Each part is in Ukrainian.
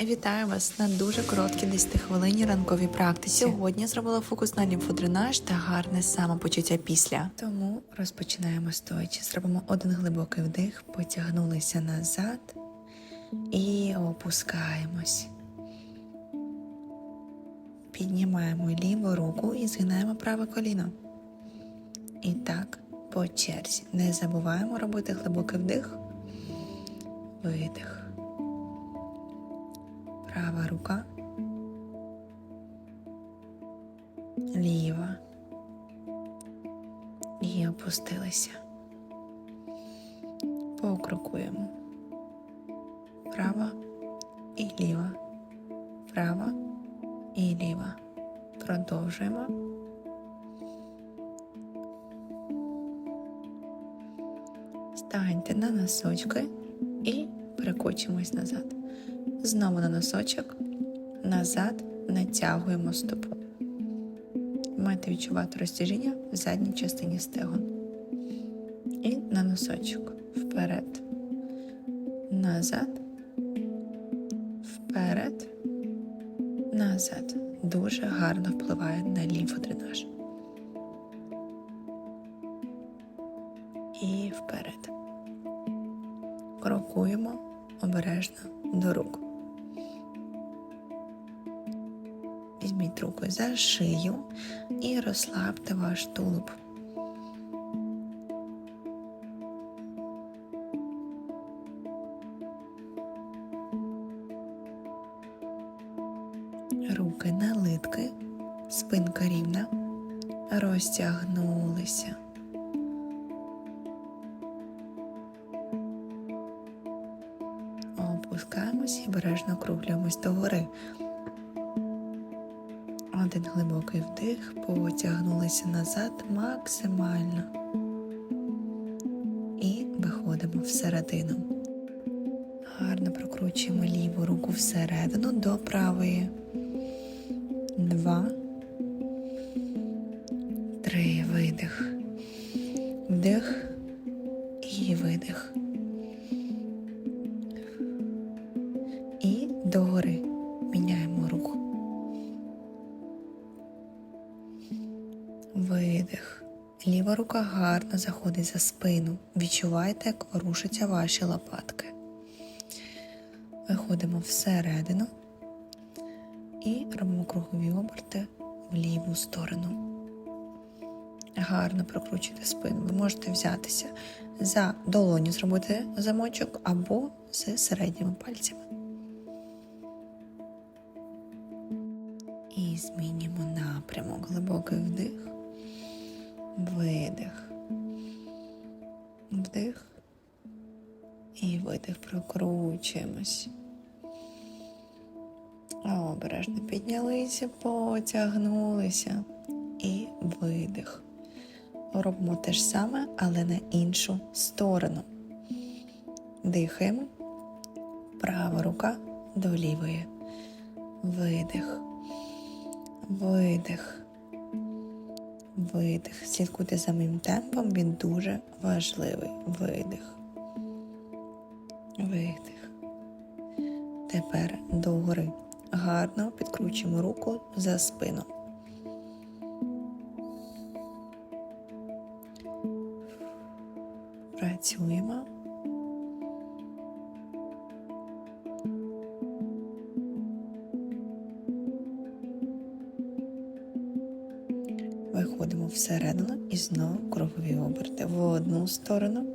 Вітаю вас на дуже короткій 10 хвилині ранковій практиці. Сьогодні зробила фокус на лімфодренаж та гарне самопочуття після. Тому розпочинаємо стоячи. Зробимо один глибокий вдих, потягнулися назад і опускаємось. Піднімаємо ліву руку і згинаємо праве коліно. І так по черзі. Не забуваємо робити глибокий вдих, видих. Права рука, ліва. І опустилися. Покрокуємо. Права і ліва. Права і ліва. Продовжуємо. Станьте на носочки і перекочимось назад. Знову на носочок, назад натягуємо стопу. Маєте відчувати розтяжіння в задній частині стегон. І на носочок. Вперед. Назад. Вперед. Назад. Дуже гарно впливає на лімфодренаж. І вперед. Крокуємо обережно до рук. Візьміть руку за шию і розслабте ваш тулуб. Руки на литки, спинка рівна, розтягнулися. Опускаємось і обережно округлюємось догори. Один глибокий вдих, потягнулися назад максимально. І виходимо всередину. Гарно прокручуємо ліву руку всередину до правої. Два. Видих. Ліва рука гарно заходить за спину. Відчувайте, як ворушаться ваші лопатки. Виходимо всередину і робимо кругові оберти в ліву сторону. Гарно прокручуйте спину. Ви можете взятися за долоню, зробити замочок або з середніми пальцями. І змінюємо напрямок. Глибокий вдих, видих, вдих і видих. Прокручуємось. Обережно піднялися, потягнулися і видих. Робимо те ж саме, але на іншу сторону. Дихаємо. Права рука до лівої. Видих. Видих. Видих. Слідкуйте за моїм темпом, він дуже важливий. Видих. Видих. Тепер догори. Гарно підкручуємо руку за спину. Працюємо. Всередину і знову кругові оберти в одну сторону.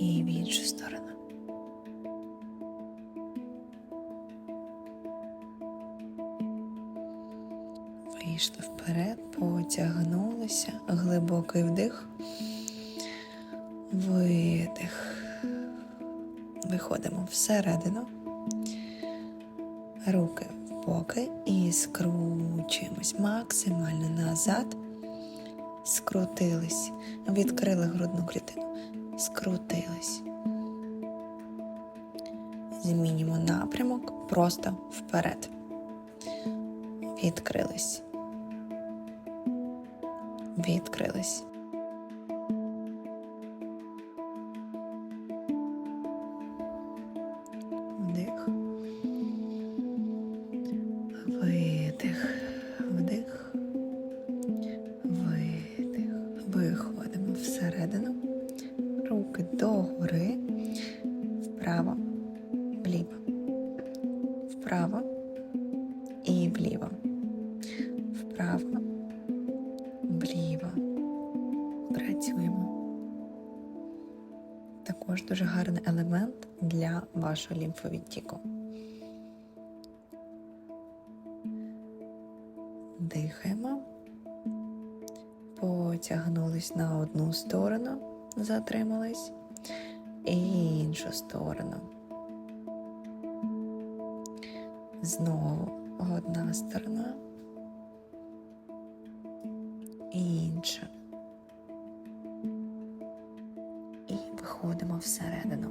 І. Вийшли вперед, потягнулися, глибокий вдих, видих. Виходимо всередину, руки в боки і скручуємось максимально назад. Скрутились, відкрили грудну клітину, скрутились. Змінюємо напрямок просто вперед. відкрились. Відкрились. Вдих. Видих. Вдих. Видих. Виходимо всередину. Руки догори. Вправо. Вліво. Вправо. І вліво. Вправо. Вліво. Працюємо. Також дуже гарний елемент для вашого лімфовідтіку. Дихаємо. Потягнулись на одну сторону, затримались, і іншу сторону. Знову одна сторона і інша. І виходимо всередину.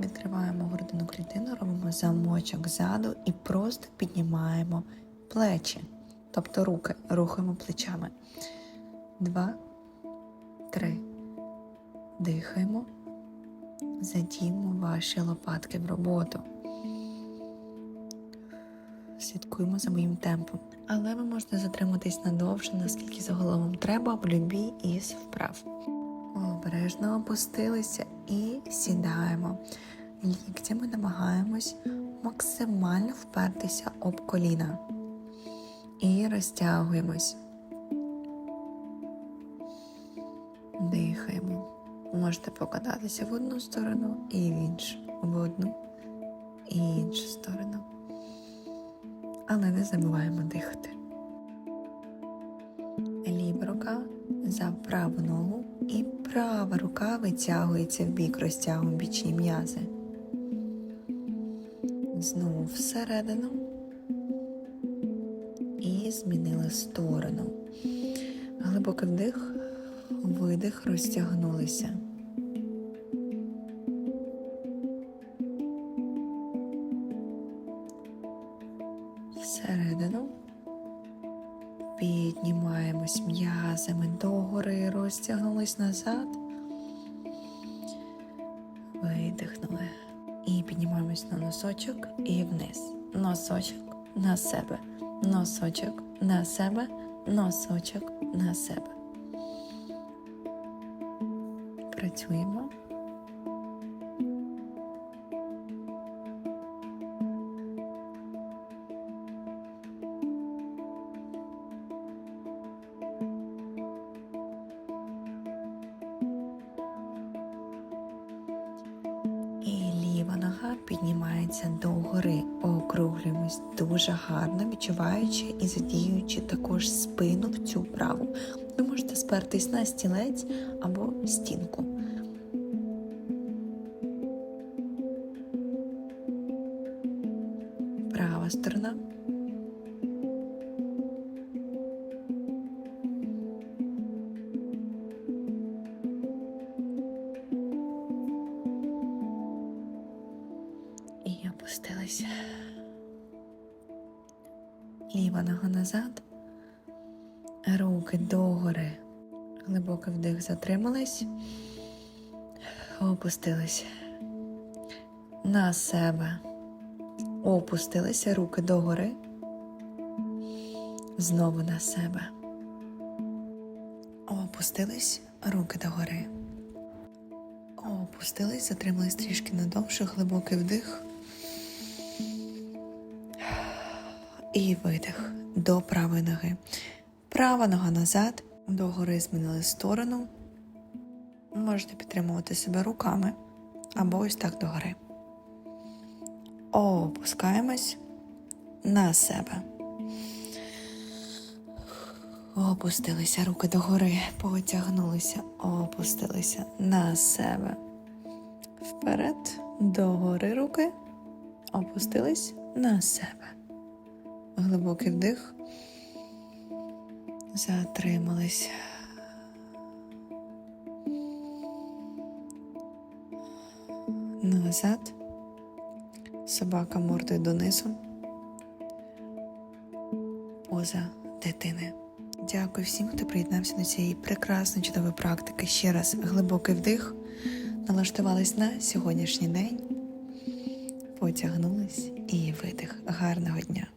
Відкриваємо грудину клітину, робимо замочок ззаду і просто піднімаємо плечі, тобто руки рухаємо плечами. Два, три. Дихаємо. Задіємо ваші лопатки в роботу. Слідкуємо за моїм темпом. Але ви можете затриматись надовше, наскільки загалом вам треба в любій із вправ. Обережно опустилися і сідаємо. Ліктями намагаємось максимально впертися об коліна. І розтягуємось. Дихаємо. Можете покататися в одну сторону і в іншу, в одну і іншу сторону. Але не забуваємо дихати. Ліва рука за праву ногу і права рука витягується в бік, розтягуємо бічні м'язи. Знову всередину і змінили сторону. Глибокий вдих, видих, розтягнулися. Всередину піднімаємось м'язами догори, розтягнулись назад. Видихнули. І піднімаємось на носочок і вниз. Носочок на себе. Носочок на себе. Носочок на себе. Працюємо. Піднімається догори, округлюємось дуже гарно, відчуваючи і задіюючи також спину в цю вправу. Ви можете спертись на стілець або стінку. Опустилися. Ліва нога назад, руки догори. Глибокий вдих затримались, опустились на себе. Опустилися руки догори. Знову на себе. Опустились руки догори. Опустились, затримались трішки надовше, глибокий вдих. І видих до правої ноги. Права нога назад, догори змінили сторону. Можете підтримувати себе руками або ось так догори. Опускаємось на себе. Опустилися руки догори, потягнулися, опустилися на себе. Вперед, догори руки, опустились на себе. Глибокий вдих. Затримались. Назад. Собака мордою донизу. поза дитини. Дякую всім, хто приєднався до цієї прекрасної чудової практики. Ще раз глибокий вдих, налаштувались на сьогоднішній день, потягнулись і видих. Гарного дня!